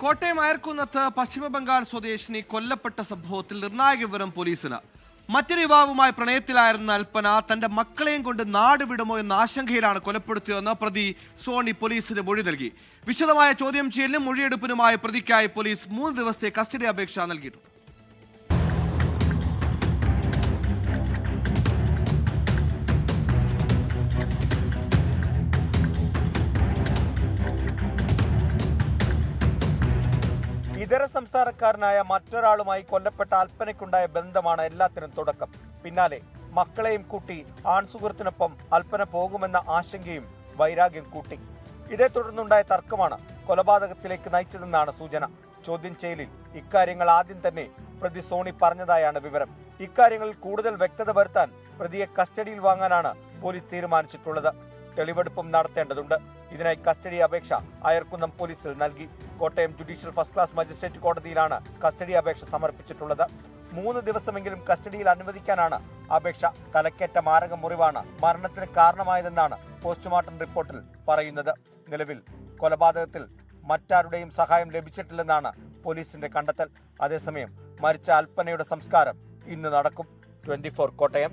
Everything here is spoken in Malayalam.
കോട്ടയം അയർക്കുന്നത്ത് പശ്ചിമബംഗാൾ സ്വദേശിനി കൊല്ലപ്പെട്ട സംഭവത്തിൽ നിർണായക വിവരം പോലീസിന്. മറ്റൊരു യുവാവുമായി പ്രണയത്തിലായിരുന്ന അൽപ്പന തന്റെ മക്കളെയും കൊണ്ട് നാട് വിടുമോ എന്ന ആശങ്കയിലാണ് കൊലപ്പെടുത്തിയതെന്ന് പ്രതി സോണി പോലീസിന് മൊഴി നൽകി. വിശദമായ ചോദ്യം ചെയ്യലിനും മൊഴിയെടുപ്പിനുമായി പ്രതിക്കായി പോലീസ് മൂന്ന് ദിവസത്തെ കസ്റ്റഡി അപേക്ഷ നൽകിയിട്ടുണ്ട്. ഇതര സംസ്ഥാനക്കാരനായ മറ്റൊരാളുമായി കൊല്ലപ്പെട്ട അൽപ്പനയ്ക്കുണ്ടായ ബന്ധമാണ് എല്ലാത്തിനും തുടക്കം. പിന്നാലെ മക്കളെയും കൂട്ടി ആൺസുഹൃത്തിനൊപ്പം അൽപ്പന പോകുമെന്ന ആശങ്കയും വൈരാഗ്യം കൂട്ടി. ഇതേ തുടർന്നുണ്ടായ തർക്കമാണ് കൊലപാതകത്തിലേക്ക് നയിച്ചതെന്നാണ് സൂചന. ചോദ്യം ചെയ്യലിൽ ഇക്കാര്യങ്ങൾ ആദ്യം തന്നെ പ്രതി സോണി പറഞ്ഞതായാണ് വിവരം. ഇക്കാര്യങ്ങളിൽ കൂടുതൽ വ്യക്തത വരുത്താൻ പ്രതിയെ കസ്റ്റഡിയിൽ വാങ്ങാനാണ് പോലീസ് തീരുമാനിച്ചിട്ടുള്ളത്. തെളിവെടുപ്പും നടത്തേണ്ടതുണ്ട്. ഇതിനായി കസ്റ്റഡി അപേക്ഷ അയർക്കുന്നം പോലീസിൽ നൽകി. Kottayam judicial first class magistrate കോടതിയിലാണ് കസ്റ്റഡി അപേക്ഷ സമർപ്പിച്ചിട്ടുള്ളത്. മൂന്ന് ദിവസമെങ്കിലും കസ്റ്റഡിയിൽ അനുവദിക്കാനാണ് അപേക്ഷ. തലക്കേറ്റ മാരക മുറിവാണ് മരണത്തിന് കാരണമായതെന്നാണ് പോസ്റ്റ്മോർട്ടം റിപ്പോർട്ടിൽ പറയുന്നത്. നിലവിൽ കൊലപാതകത്തിൽ മറ്റാരുടെയും സഹായം ലഭിച്ചിട്ടില്ലെന്നാണ് പോലീസിന്റെ കണ്ടെത്തൽ. അതേസമയം മരിച്ച അൽപ്പനയുടെ സംസ്കാരം ഇന്ന് നടക്കും. ട്വന്റി കോട്ടയം.